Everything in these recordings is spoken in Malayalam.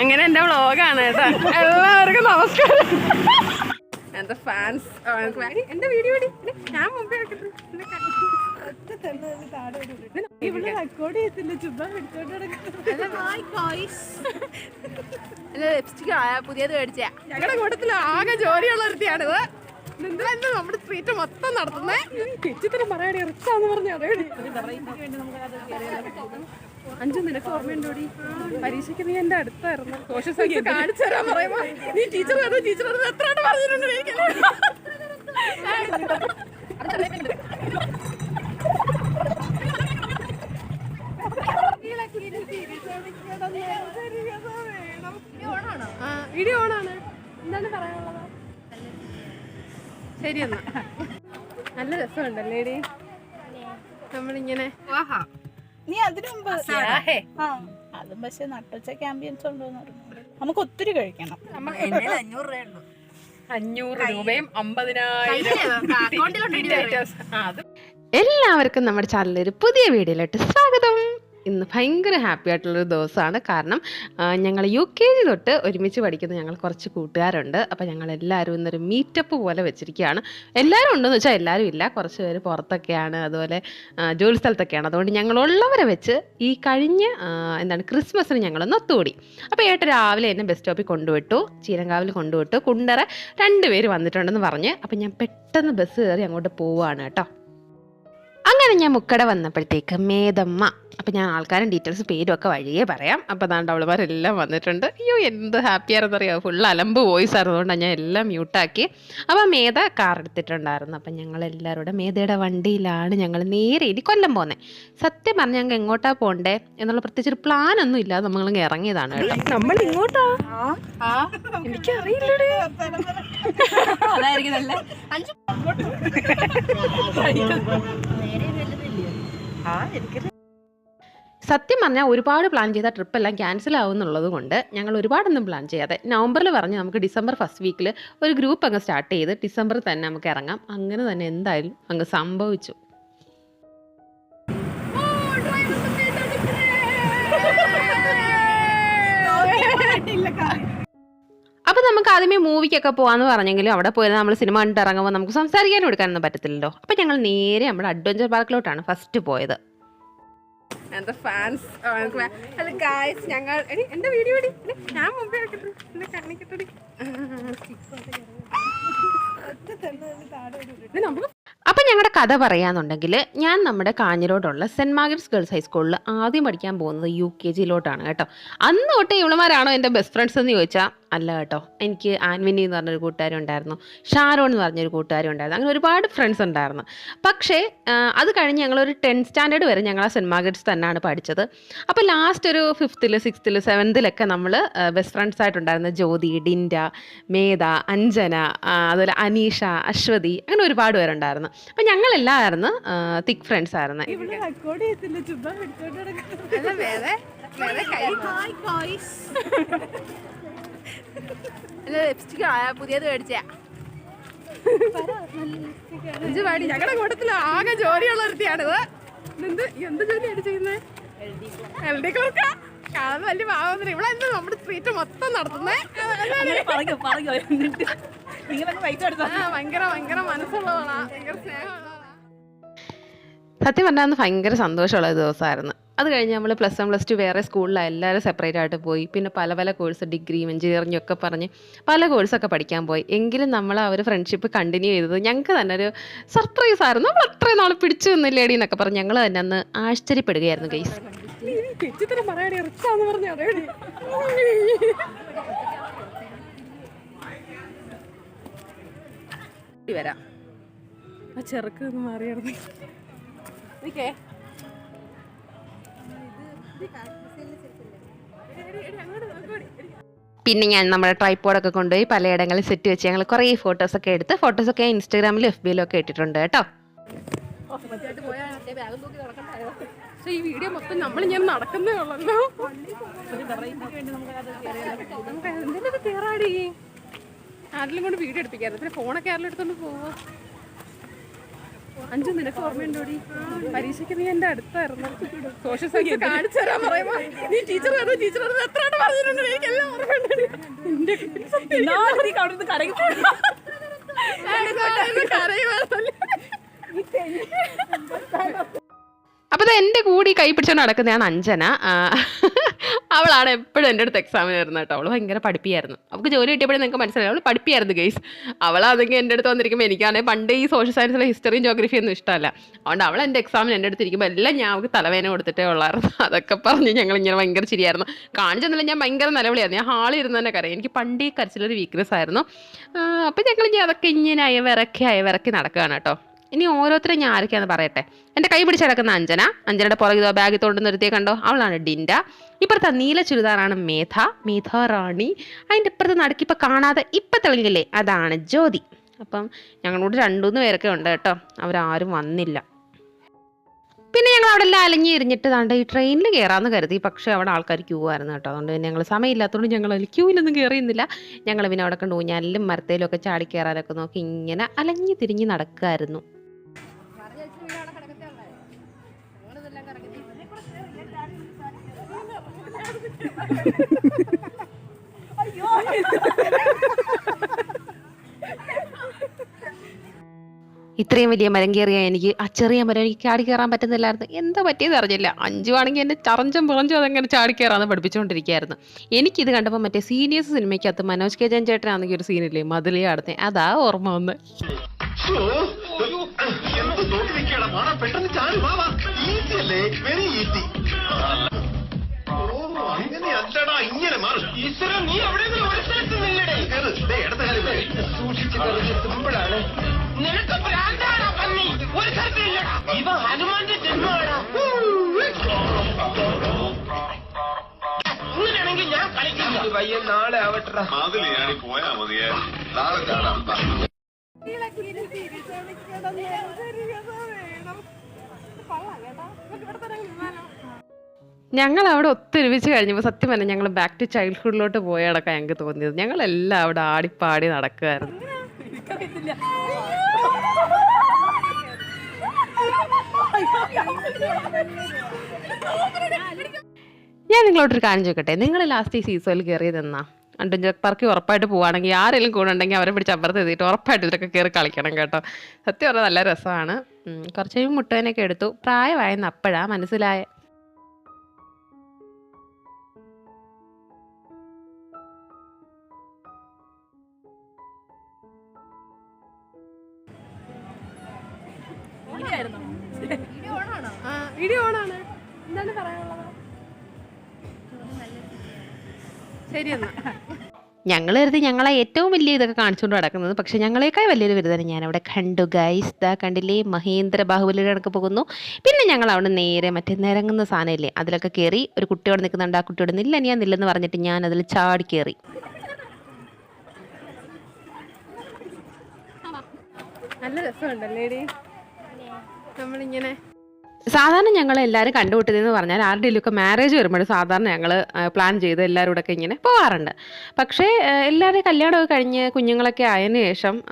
അങ്ങനെ എന്റെ വ്ളോഗാണ് കേട്ടോ? എല്ലാവർക്കും നമസ്കാരം. എന്റെ ഫാൻസ് എന്റെ വീഡിയോ ഞാൻ മുമ്പേ റെക്കോർഡ് ചെയ്തില്ല ചുമ്മാ ലിപ്സ്റ്റിക് പുതിയത് മേടിച്ചാ ഞങ്ങളുടെ കൂട്ടത്തിൽ ആകെ ജോലിയുള്ള ഒരുത്തിയാണിത്. നമ്മുടെ സ്ട്രീറ്റ് മൊത്തം നടത്തുന്നേ? ചേച്ചിത്തിന് പറയാടി റിച്ചാന്ന് പറഞ്ഞു അതേടി. അഞ്ചു നിനക്ക് ഓർമ്മയുണ്ടോടി? പരീക്ഷയ്ക്ക് നീ എന്റെ അടുത്തായിരുന്നു. സോഷ്യൽ സയൻസ് കാണിച്ചു തരാൻ പറയുമ്പോ നീ ടീച്ചർ വന്നു ടീച്ചർ വന്നു എത്ര പറഞ്ഞിട്ടുണ്ട് വീഡിയോ ഓണാണ്. എന്താണ് പറയാനുള്ളത്? ശരി എന്നാ നല്ല രസമുണ്ടല്ലേടി? നമ്മളിങ്ങനെ വാഹാ. നീ അതിനു മുമ്പ് ആ അതും പക്ഷെ നട്ടുച്ചയ്ക്ക് ആംബിയൻസ് ഉണ്ടോന്ന് നമുക്ക് ഒത്തിരി കഴിക്കണം. അഞ്ഞൂറ് രൂപയും അമ്പതിനായിരം എല്ലാവർക്കും നമ്മുടെ ചാനലിൽ ഒരു പുതിയ വീഡിയോയിലോട്ട് സ്വാഗതം. ഇന്ന് ഭയങ്കര ഹാപ്പി ആയിട്ടുള്ളൊരു ദിവസമാണ്. കാരണം ഞങ്ങൾ യു കെ ജി തൊട്ട് ഒരുമിച്ച് പഠിക്കുന്ന ഞങ്ങൾ കുറച്ച് കൂട്ടുകാരുണ്ട്. അപ്പോൾ ഞങ്ങൾ എല്ലാവരും ഇന്നൊരു മീറ്റപ്പ് പോലെ വെച്ചിരിക്കുകയാണ്. എല്ലാവരും ഉണ്ടെന്ന് വെച്ചാൽ എല്ലാവരും ഇല്ല. കുറച്ച് പേര് പുറത്തൊക്കെയാണ്. അതുപോലെ ജോലി സ്ഥലത്തൊക്കെയാണ്. അതുകൊണ്ട് ഞങ്ങളുള്ളവരെ വെച്ച് ഈ കഴിഞ്ഞ എന്താണ് ക്രിസ്മസിന് ഞങ്ങളൊന്ന് ഒത്തുകൂടി. അപ്പോൾ ഏട്ട രാവിലെ എന്നെ ബസ് സ്റ്റോപ്പിൽ കൊണ്ടുവിട്ടു. ചീരങ്കാവിൽ കൊണ്ടുവിട്ടു. കുണ്ടറ രണ്ടുപേര് വന്നിട്ടുണ്ടെന്ന് പറഞ്ഞ്. അപ്പം ഞാൻ പെട്ടെന്ന് ബസ് കയറി അങ്ങോട്ട് പോവുകയാണ് കേട്ടോ. അങ്ങനെ ഞാൻ മുക്കട വന്നപ്പോഴത്തേക്ക് മേതമ്മ അപ്പം ഞാൻ ആൾക്കാരും ഡീറ്റെയിൽസ് പേരും ഒക്കെ വഴിയേ പറയാം. അപ്പം അതാണ്ട് അവളുമാരെല്ലാം വന്നിട്ടുണ്ട്. അയ്യോ എന്ത് ഹാപ്പിയാണെന്നറിയാമോ ഫുൾ അലമ്പ് വോയിസ് ആയിരുന്നുകൊണ്ടാണ് ഞാൻ എല്ലാം മ്യൂട്ടാക്കി അപ്പോൾ മേത കാർ എടുത്തിട്ടുണ്ടായിരുന്നു. അപ്പം ഞങ്ങൾ എല്ലാവരും മേതയുടെ വണ്ടിയിലാണ് ഞങ്ങൾ നേരെ ഇനി കൊല്ലം പോകുന്നത് സത്യം പറഞ്ഞാൽ ഞങ്ങൾ എങ്ങോട്ടാ പോകണ്ടേ എന്നുള്ള പ്രത്യേകിച്ച് ഒരു പ്ലാൻ ഒന്നും ഇല്ലാതെ നമ്മൾ ഇറങ്ങിയതാണ് കേട്ടോ. നമ്മൾ ഇങ്ങോട്ടാ എനിക്കറിയില്ലടേ. അതായിരിക്കും നല്ല സത്യം പറഞ്ഞാൽ ഒരുപാട് പ്ലാൻ ചെയ്ത ട്രിപ്പ് എല്ലാം ക്യാൻസൽ ആവുന്നുള്ളത് കൊണ്ട് ഞങ്ങൾ ഒരുപാടൊന്നും പ്ലാൻ ചെയ്യാതെ നവംബറിൽ പറഞ്ഞ് നമുക്ക് ഡിസംബർ ഫസ്റ്റ് വീക്കിൽ ഒരു ഗ്രൂപ്പ് അങ്ങ് സ്റ്റാർട്ട് ചെയ്ത് ഡിസംബറിൽ തന്നെ നമുക്ക് ഇറങ്ങാം. അങ്ങനെ തന്നെ എന്തായാലും അങ്ങ് സംഭവിച്ചു. അപ്പോൾ നമുക്ക് ആദ്യമേ മൂവിക്കൊക്കെ പോകാമെന്ന് പറഞ്ഞെങ്കിലും അവിടെ പോയത് നമ്മൾ സിനിമ കണ്ടിട്ട് ഇറങ്ങുമ്പോൾ നമുക്ക് സംസാരിക്കാനും എടുക്കാനൊന്നും പറ്റത്തില്ലല്ലോ. അപ്പോൾ ഞങ്ങൾ നേരെ നമ്മുടെ അഡ്വഞ്ചർ പാർക്കിലോട്ടാണ് ഫസ്റ്റ് പോയത്. അപ്പൊ ഫാൻസ് ഹലോ ഗായ്സ് ഞങ്ങൾ വീഡിയോ ഞാൻ മുമ്പേ എന്നെ അപ്പം ഞങ്ങളുടെ കഥ പറയാന്നുണ്ടെങ്കിൽ ഞാൻ നമ്മുടെ കാഞ്ഞിരോടുള്ള സെന്റ് മാർഗറ്റ്സ് ഗേൾസ് ഹൈസ്കൂളിൽ ആദ്യം പഠിക്കാൻ പോകുന്നത് യു കെ ജിയിലോട്ടാണ് കേട്ടോ. അന്ന് തൊട്ടേ ഇവളുമാരാണോ എന്റെ ബെസ്റ്റ് ഫ്രണ്ട്സ് എന്ന് ചോദിച്ചാൽ അല്ല കേട്ടോ. എനിക്ക് ആൻവിനി എന്ന് പറഞ്ഞൊരു കൂട്ടുകാരി ഉണ്ടായിരുന്നു. ഷാരോൺ എന്ന് പറഞ്ഞൊരു കൂട്ടുകാരി ഉണ്ടായിരുന്നു. അങ്ങനെ ഒരുപാട് ഫ്രണ്ട്സ് ഉണ്ടായിരുന്നു. പക്ഷേ അത് കഴിഞ്ഞ് ഞങ്ങളൊരു ടെൻത്ത് സ്റ്റാൻഡേർഡ് വരെ ഞങ്ങൾ ആ സിനിമാ മാർഗറ്റ്സ് തന്നെയാണ് പഠിച്ചത്. അപ്പോൾ ലാസ്റ്റ് ഒരു ഫിഫ്ത്തിൽ സിക്സ്ത്തിൽ സെവൻത്തിലൊക്കെ നമ്മൾ ബെസ്റ്റ് ഫ്രണ്ട്സ് ആയിട്ടുണ്ടായിരുന്ന ജ്യോതി ഡിൻഡ മേധ അഞ്ജന അതുപോലെ അനീഷ അശ്വതി അങ്ങനെ ഒരുപാട് പേരുണ്ടായിരുന്നു. അപ്പം ഞങ്ങളെല്ലാമായിരുന്നു തിക് ഫ്രണ്ട്സ് ആയിരുന്നു. ഇവിടെ ചുമ്മാ ലിപ്സ്റ്റിക് പുതിയത് മേടിച്ച. അഞ്ചു പാടി ഞങ്ങളുടെ കൂട്ടത്തിൽ ആകെ ജോലിയുള്ള ഒരുത്തിയാണിത്. എന്ത് എന്ത് ജോലിയാണ് ചെയ്യുന്നത് എൽ ഡി ക്ലർക്കാ കാണാൻ വലിയ പാവം ഇവിടെ എന്താ നമ്മുടെ സ്ട്രീറ്റ് മൊത്തം നടത്തുന്നേ? ഭയങ്കര ഭയങ്കര മനസ്സുള്ളവളാ. ഭയങ്കര സ്നേഹമുള്ളവളാ. സത്യം പറഞ്ഞാൽ ഭയങ്കര സന്തോഷമുള്ള ഒരു ദിവസമായിരുന്നു. അത് കഴിഞ്ഞ് നമ്മൾ പ്ലസ് വൺ പ്ലസ് ടു വേറെ സ്കൂളിലാണ് എല്ലാവരും സെപ്പറേറ്റ് ആയിട്ട് പോയി. പിന്നെ പല പല കോഴ്സ് ഡിഗ്രി എഞ്ചിനീയറിംഗ് ഒക്കെ പറഞ്ഞ് പല കോഴ്സൊക്കെ പഠിക്കാൻ പോയി. എങ്കിലും നമ്മൾ ആ ഒരു ഫ്രണ്ട്ഷിപ്പ് കണ്ടിന്യൂ ചെയ്തത് ഞങ്ങൾക്ക് തന്നെ ഒരു സർപ്രൈസ് ആയിരുന്നു. നമ്മൾ അത്രയും നാൾ പിടിച്ചു നിന്നില്ലേടി എന്നൊക്കെ പറഞ്ഞ് ഞങ്ങൾ തന്നെ അന്ന് ആശ്ചര്യപ്പെടുകയായിരുന്നു ഗൈസ് വരാം. ആ ചെറുക്ക് മാറിയായിരുന്നു നിക്കേ. പിന്നെ ഞാൻ നമ്മുടെ ട്രൈപ്പോഡൊക്കെ കൊണ്ടുപോയി പലയിടങ്ങളിൽ സെറ്റ് വെച്ച് ഞങ്ങൾ കുറേ ഫോട്ടോസൊക്കെ എടുത്ത് ഫോട്ടോസൊക്കെ ഇൻസ്റ്റാഗ്രാമിലും എഫ് ബിയിലും ഒക്കെ ഇട്ടിട്ടുണ്ട് കേട്ടോ. പക്ഷേ ഈ വീഡിയോ മൊത്തം നമ്മൾ ഞാൻ നടക്കുന്നേ ഉള്ളല്ലോ. എന്തെങ്കിലും കയറാടി ആരെങ്കിലും കൊണ്ട് വീഡിയോ എടുപ്പിക്കാറ് പിന്നെ ഫോണൊക്കെ ആരെങ്കിലും എടുത്തോണ്ട് പോവോ? അഞ്ചു നിനക്ക് ഓർമ്മയുണ്ടോടി? പരീക്ഷയ്ക്ക് നീ എന്റെ അടുത്തായിരുന്നു. സോഷ്യൽ സയൻസ് കാണിച്ചു തരാൻ പറയുമ്പോ നീ ടീച്ചർ വന്നു ടീച്ചർ വന്നു എത്ര പറഞ്ഞിട്ടുണ്ട്? എന്നാലും നീ അവിടുന്ന് കടയിൽ അപ്പോൾ എന്റെ കൂടി കൈ പിടിച്ചുകൊണ്ട് നടക്കുന്നതാണ് അഞ്ജന. അവളാണ് എപ്പോഴും എന്റെ അടുത്ത് എക്സാമിന് വരുന്നത് കേട്ടോ. അവൾ ഭയങ്കര പഠിപ്പിയായിരുന്നു. അവൾക്ക് ജോലി കിട്ടിയപ്പോഴേ നിങ്ങൾക്ക് മനസ്സിലായി? അവൾ പഠിപ്പിയായിരുന്നു ഗെയ്സ് അവളാണെങ്കിൽ എന്റെ അടുത്ത് വന്നിരിക്കുമ്പോൾ എനിക്കാണെങ്കിൽ പണ്ട് ഈ സോഷ്യൽ സയൻസിലെ ഹിസ്റ്ററിയും ജോഗ്രഫിയും ഒന്നും ഇഷ്ടമല്ല. അതുകൊണ്ട് അവൾ എന്റെ എക്സാമിന് എന്റെ അടുത്ത് ഇരിക്കുമ്പോൾ എല്ലാം ഞാൻ അവൾക്ക് തലവേന കൊടുത്തിട്ടേ ഉള്ളായിരുന്നു. അതൊക്കെ പറഞ്ഞ് ഞങ്ങൾ ഇങ്ങനെ ഭയങ്കര ചിരിയായിരുന്നു. കാണിച്ചെന്നില്ല ഞാൻ ഭയങ്കര നിലവിളിയായിരുന്നു ഞാൻ ഹാളിൽ ഇരുന്ന് തന്നെ കറിയാം എനിക്ക് പണ്ട് കരച്ചിലൊരു വീക്ക്നെസ് ആയിരുന്നു. അപ്പോൾ ഞങ്ങൾ ഇനി അതൊക്കെ ഇങ്ങനെ അയവിറക്കി അയവിറക്കി നടക്കുകയാണ് കേട്ടോ. ഇനി ഓരോരുത്തരും ഞാൻ ആരൊക്കെയാന്ന് പറയട്ടെ. എന്റെ കൈ പിടിച്ച് കിടക്കുന്ന അഞ്ജന അഞ്ജനയുടെ പുറകിൽ ബാഗ് ബാഗിൽ തൊണ്ട് നിർത്തിയെ കണ്ടോ? അവളാണ് ഡിൻഡ. ഇപ്പുറത്തെ നീല ചുരിദാറാണ് മേധ മേധ റാണി. അതിന്റെ ഇപ്പുറത്ത് നടക്കിപ്പോൾ കാണാതെ ഇപ്പം തെളിഞ്ഞില്ലേ? അതാണ് ജ്യോതി. അപ്പം ഞങ്ങളോട് രണ്ടുമൂന്ന് പേരൊക്കെ ഉണ്ട് കേട്ടോ. അവരാരും വന്നില്ല. പിന്നെ ഞങ്ങൾ അവിടെ എല്ലാം അലഞ്ഞി എറിഞ്ഞിട്ട് താണ്ട് ഈ ട്രെയിനിൽ കയറാമെന്ന് കരുതി. പക്ഷേ അവിടെ ആൾക്കാർ ക്യൂ ആയിരുന്നു കേട്ടോ. അതുകൊണ്ട് പിന്നെ ഞങ്ങൾ സമയമില്ലാത്തതുകൊണ്ട് ഞങ്ങൾ അതിൽ ക്യൂവിലൊന്നും കയറിയുന്നില്ല ഞങ്ങൾ പിന്നെ അവിടെ കണ്ടു ഊഞ്ഞാലിലും മരത്തേലും ഒക്കെ ചാടി കയറാനൊക്കെ നോക്കി ഇങ്ങനെ അലഞ്ഞു തിരിഞ്ഞ് നടക്കുമായിരുന്നു ഇത്രയും വലിയ മരം കയറിയ എനിക്ക് ആ ചെറിയ മരം എനിക്ക് ചാടി കയറാൻ പറ്റുന്നില്ലായിരുന്നു. എന്താ പറ്റിയത് അറിഞ്ഞില്ല. അഞ്ചു ആണെങ്കിൽ എന്നെ ചറഞ്ചും പുറഞ്ചും അതെങ്ങനെ ചാടി കയറാന്ന് പഠിപ്പിച്ചുകൊണ്ടിരിക്കുകയായിരുന്നു. എനിക്കിത് കണ്ടപ്പോൾ മറ്റേ സീനിയേഴ്സ് സിനിമയ്ക്കകത്ത് മനോജ് കെ ജയൻ ചേട്ടനാണെങ്കിൽ ഒരു സീനില്ലേ മതിലേ അടുത്തേ അതാ ഓർമ്മ വന്ന്. പെട്ടെന്ന് ചാടി വെരി ഈസി ഈശ്വര നീ അവിടെ ഒരു സ്ഥലത്ത് നില്ലടേ ഇടത്ത കാലം സൂക്ഷിച്ച് സിമ്പിളാണ് നിനക്ക് ഭ്രാന്താടാ പന്നി. ഒരു സ്ഥലത്തില്ലടാ ഇവ ഹനുമാന്റെ ജന്മമാടാ ഇങ്ങനെയാണെങ്കിൽ ഞാൻ കളിക്കില്ല. പയ്യൻ നാളെ ആവട്ടെ ഞാൻ പോയാ മതിയെ. നാളെ ചാടാം ബാ. ഞങ്ങൾ അവിടെ ഒത്തൊരുമിച്ച് കഴിഞ്ഞപ്പോൾ സത്യം പറഞ്ഞാൽ ഞങ്ങൾ ബാക്ക് ടു ചൈൽഡ്ഹുഡിലോട്ട് പോയ ഞങ്ങൾക്ക് തോന്നിയത്. ഞങ്ങളെല്ലാം അവിടെ ആടിപ്പാടി നടക്കുമായിരുന്നു ഞാൻ നിങ്ങളോട്ടൊരു കാര്യം ചോദിക്കട്ടെ? നിങ്ങൾ ലാസ്റ്റ് ഈ സീസണിൽ കയറിയത് എന്നാ? അഡ്വഞ്ചർ പാർക്കിൽ ഉറപ്പായിട്ട് പോവുകയാണെങ്കിൽ ആരെങ്കിലും കൂടെ ഉണ്ടെങ്കിൽ അവരെ പിടിച്ച് അപ്പുറത്ത് എഴുതിയിട്ട് ഉറപ്പായിട്ട് ഇതൊക്കെ കയറി കളിക്കണം കേട്ടോ. സത്യം പറഞ്ഞാൽ നല്ല രസമാണ്. കുറച്ച് കഴിയുമ്പോൾ മുട്ടുവേനൊക്കെ എടുത്തു. പ്രായമായെന്ന് അപ്പോഴാണ് മനസ്സിലായ. വീഡിയോ ഓണാണ് എന്താണ് പറയാനുള്ളത്? ശരി എന്നാ. ഞങ്ങൾ കരുതി ഞങ്ങളെ ഏറ്റവും വലിയ ഇതൊക്കെ കാണിച്ചുകൊണ്ട് നടക്കുന്നത്. പക്ഷെ ഞങ്ങളെക്കാൾ വലിയൊരു ബിരുദനെ ഞാൻ അവിടെ കണ്ടു ഗൈസ് ദാ കണ്ടില്ലേ? മഹേന്ദ്ര ബാഹുബലിയുടെ കണക്ക് പോകുന്നു. പിന്നെ ഞങ്ങൾ അവിടെ നേരെ മറ്റേ നിരങ്ങുന്ന സാധനമില്ലേ? അതിലൊക്കെ കയറി ഒരു കുട്ടിയോട് നിൽക്കുന്നുണ്ട്. ആ കുട്ടിയോട് നില്ല ഞാൻ നില്ലെന്ന് പറഞ്ഞിട്ട് ഞാൻ അതിൽ ചാടി കയറി നല്ല രസമുണ്ടല്ലേ നമ്മളിങ്ങനെ സാധാരണ ഞങ്ങൾ എല്ലാവരും കണ്ടുപിട്ടതെന്ന് പറഞ്ഞാൽ ആരുടെയൊക്കെ മാരേജ് വരുമ്പോൾ സാധാരണ ഞങ്ങൾ പ്ലാൻ ചെയ്ത് എല്ലാവരും കൂടെ ഒക്കെ ഇങ്ങനെ പോകാറുണ്ട് പക്ഷേ എല്ലാവരുടെയും കല്യാണമൊക്കെ കഴിഞ്ഞ് കുഞ്ഞുങ്ങളൊക്കെ ആയതിനു ശേഷം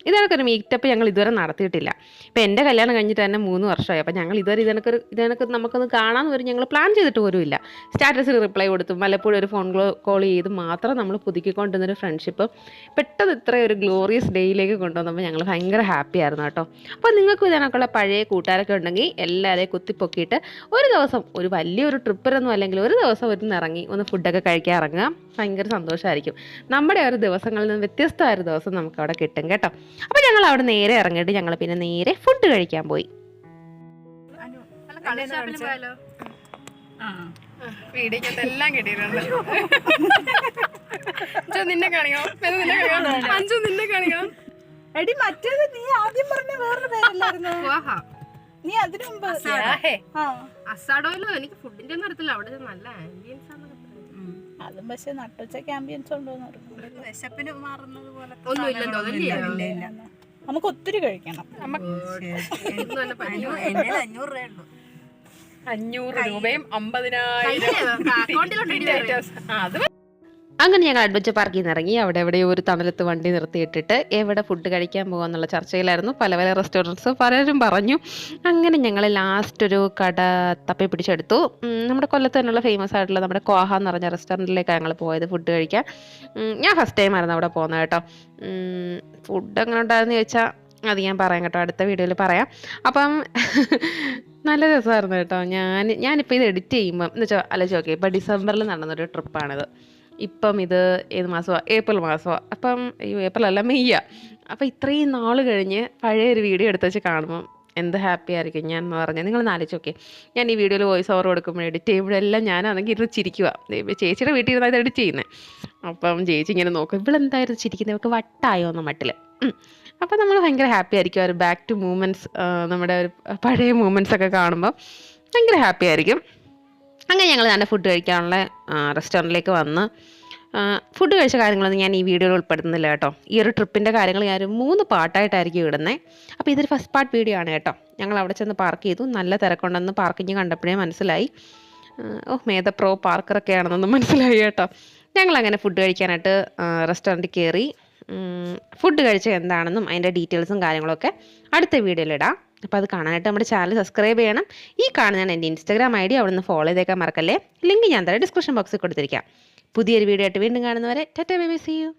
ആ, ഇതേതൊക്കെ ഒരു മീറ്റപ്പ് ഞങ്ങൾ ഇതുവരെ നടത്തിയിട്ടില്ല. ഇപ്പം എന്റെ കല്യാണം കഴിഞ്ഞിട്ട് തന്നെ മൂന്ന് വർഷമായി. അപ്പം ഞങ്ങൾ ഇതുവരെ ഇതിനൊക്കെ ഇതിനൊക്കെ നമുക്കൊന്ന് കാണാമെന്ന് വരും ഞങ്ങൾ പ്ലാൻ ചെയ്തിട്ട് പോലുമില്ല സ്റ്റാറ്റസിൽ റിപ്ലൈ കൊടുത്തും വല്ലപ്പോഴും ഒരു ഫോൺ കോൾ ചെയ്ത് മാത്രം നമ്മൾ പുതുക്കിക്കൊണ്ടിരുന്നൊരു ഫ്രണ്ട്ഷിപ്പ് പെട്ടെന്ന് ഇത്ര ഒരു ഗ്ലോറിയസ് ഡേയിലേക്ക് കൊണ്ടുവന്നപ്പോൾ ഞങ്ങൾ ഭയങ്കര ഹാപ്പി ആയിരുന്നു കേട്ടോ. അപ്പോൾ നിങ്ങൾക്ക് ഇതിനൊക്കെയുള്ള പഴയ കൂട്ടുകാരൊക്കെ ഉണ്ടെങ്കിൽ എല്ലാവരെയും കുത്തിപ്പൊക്കിയിട്ട് ഒരു ദിവസം ഒരു വലിയൊരു ട്രിപ്പിലൊന്നും അല്ലെങ്കിൽ ഒരു ദിവസം ഒരു ഇറങ്ങി ഒന്ന് ഫുഡൊക്കെ കഴിക്കാൻ ഇറങ്ങുക. ഭയങ്കര സന്തോഷമായിരിക്കും. നമ്മുടെ ഒരു ദിവസങ്ങളിൽ നിന്ന് വ്യത്യസ്തമായ ഒരു ദിവസം നമുക്ക് അവിടെ കിട്ടും കേട്ടോ. അപ്പോൾ ഞങ്ങൾ അവിടെ നേരെ ഇറങ്ങിയിട്ട് ഞങ്ങൾ പിന്നെ നേരെ ഫുഡ് കഴിക്കാൻ പോയി. എല്ലാം കിട്ടിയിട്ടുണ്ട്. നിന്നെ കാണിക്കോ നിന്നെ കാണിക്കോ അഞ്ചു നിന്നെ കാണിക്കോ എടി മറ്റേത് നീ ആദ്യം പറഞ്ഞ വേറൊരു പേരല്ലായിരുന്നു. നീ അതിനു മുമ്പ് ആ. അസാഡോയിലോ? എനിക്ക് ഫുഡിന്റെ ഒന്നും അറിയത്തില്ല. അവിടെ നല്ല ആണെന്നൊക്കെ അതും പക്ഷെ നട്ടുച്ചയ്ക്ക് ആംബിയൻസ് ഉണ്ടോന്ന്. വിശപ്പിന് മാറുന്നത് പോലെ ഒന്നുമില്ലെന്ന് നമുക്ക് ഒത്തിരി കഴിക്കണം. അഞ്ഞൂറ് അഞ്ഞൂറ് രൂപയും അമ്പതിനായിരം അങ്ങനെ ഞങ്ങൾ അഡ്വഞ്ചർ പാർക്കിൽ നിന്ന് ഇറങ്ങി. അവിടെ എവിടെ ഒരു തണലത്ത് വണ്ടി നിർത്തിയിട്ടിട്ട് എവിടെ ഫുഡ് കഴിക്കാൻ പോകാന്നുള്ള ചർച്ചയിലായിരുന്നു. പല പല റെസ്റ്റോറന്റ്സ് പലരും പറഞ്ഞു. അങ്ങനെ ഞങ്ങൾ ലാസ്റ്റ് ഒരു കട തപ്പി പിടിച്ചെടുത്തു. നമ്മുടെ കൊല്ലത്ത് തന്നെയുള്ള ഫേമസ് ആയിട്ടുള്ള നമ്മുടെ കോഹ എന്ന് പറഞ്ഞ റെസ്റ്റോറന്റിലേക്കാണ് ഞങ്ങൾ പോയത് ഫുഡ് കഴിക്കാൻ. ഞാൻ ഫസ്റ്റ് ടൈം ആയിരുന്നു അവിടെ പോകുന്നത് കേട്ടോ. ഫുഡ് എങ്ങനെ ഉണ്ടായിരുന്നു ചോദിച്ചാൽ അത് ഞാൻ പറയാം കേട്ടോ. അടുത്ത വീഡിയോയിൽ പറയാം. അപ്പം നല്ല രസമായിരുന്നു കേട്ടോ. ഞാൻ ഞാനിപ്പോൾ ഇത് എഡിറ്റ് ചെയ്യുമ്പം എന്ന് വെച്ചാൽ അല്ല ചോക്കെ ഇപ്പോൾ ഡിസംബറിൽ നടന്നൊരു ട്രിപ്പാണിത് ഇപ്പം ഇത് ഏത് മാസമാണ് ഏപ്രിൽ മാസമാണ് അപ്പം അയ്യോ ഏപ്രിൽ അല്ല മെയ്യ. അപ്പം ഇത്രയും നാൾ കഴിഞ്ഞ് പഴയ ഒരു വീഡിയോ എടുത്ത് വെച്ച് കാണുമ്പം എന്ത് ഹാപ്പി ആയിരിക്കും ഞാൻ എന്ന് പറഞ്ഞാൽ നിങ്ങൾ നാലിച്ച് ഓക്കെ ഞാൻ ഈ വീഡിയോയിൽ വോയിസ് ഓവർ കൊടുക്കുമ്പോൾ എഡിറ്റ് ചെയ്യുമ്പോഴെല്ലാം ഞാനാണെങ്കിൽ ഇരുന്ന് ചിരിക്കുക ചേച്ചിയുടെ വീട്ടിൽ ഇരുന്നാൽ എഡിറ്റ് ചെയ്യുന്നത് അപ്പം ചേച്ചി ഇങ്ങനെ നോക്കും ഇവളെന്തായിരുന്നു ചിരിക്കുന്നത് ഇവൾക്ക് വട്ടായോ? എന്ന മട്ടിൽ അപ്പം നമ്മൾ ഭയങ്കര ഹാപ്പി ആയിരിക്കും. ഒരു ബാക്ക് ടു മൂമെന്റ്സ് നമ്മുടെ ഒരു പഴയ മൂമെന്റ്സ് ഒക്കെ കാണുമ്പോൾ ഭയങ്കര ഹാപ്പി ആയിരിക്കും. അങ്ങനെ ഞങ്ങൾ നല്ല ഫുഡ് കഴിക്കാനുള്ള റെസ്റ്റോറന്റിലേക്ക് വന്ന്. ഫുഡ് കഴിച്ച കാര്യങ്ങളൊന്നും ഞാൻ ഈ വീഡിയോയിൽ ഉൾപ്പെടുത്തുന്നില്ല കേട്ടോ. ഈ ഒരു ട്രിപ്പിന്റെ കാര്യങ്ങൾ ഞാൻ മൂന്ന് പാട്ടായിട്ടായിരിക്കും ഇടുന്നത് അപ്പോൾ ഇതൊരു ഫസ്റ്റ് പാർട്ട് വീഡിയോ ആണ് കേട്ടോ. ഞങ്ങൾ അവിടെ ചെന്ന് പാർക്ക് ചെയ്തു. നല്ല തിരക്കുണ്ടെന്ന് പാർക്കിങ് കണ്ടപ്പോഴേ മനസ്സിലായി. ഓ മേധ പ്രോ പാർക്കറൊക്കെ ആണെന്നൊന്നും മനസ്സിലായി കേട്ടോ. ഞങ്ങളങ്ങനെ ഫുഡ് കഴിക്കാനായിട്ട് റെസ്റ്റോറന്റിൽ കയറി ഫുഡ് കഴിച്ച എന്താണെന്നും അതിന്റെ ഡീറ്റെയിൽസും കാര്യങ്ങളൊക്കെ അടുത്ത വീഡിയോയിൽ ഇടാം. അപ്പോൾ അത് കാണാനായിട്ട് നമ്മുടെ ചാനൽ സബ്സ്ക്രൈബ് ചെയ്യണം. ഈ കാണുന്നതാണ് എന്റെ ഇൻസ്റ്റാഗ്രാം ഐ ഡി അവിടെ നിന്ന് ഫോളോ ചെയ്തേക്കാൻ മറക്കല്ലേ? ലിങ്ക് ഞാൻ തരാം. ഡിസ്ക്രിപ്ഷൻ ബോക്സിൽ കൊടുത്തിരിക്കാം. പുതിയൊരു വീഡിയോ ആയിട്ട് വീണ്ടും കാണുന്നവരെ tata bye bye see you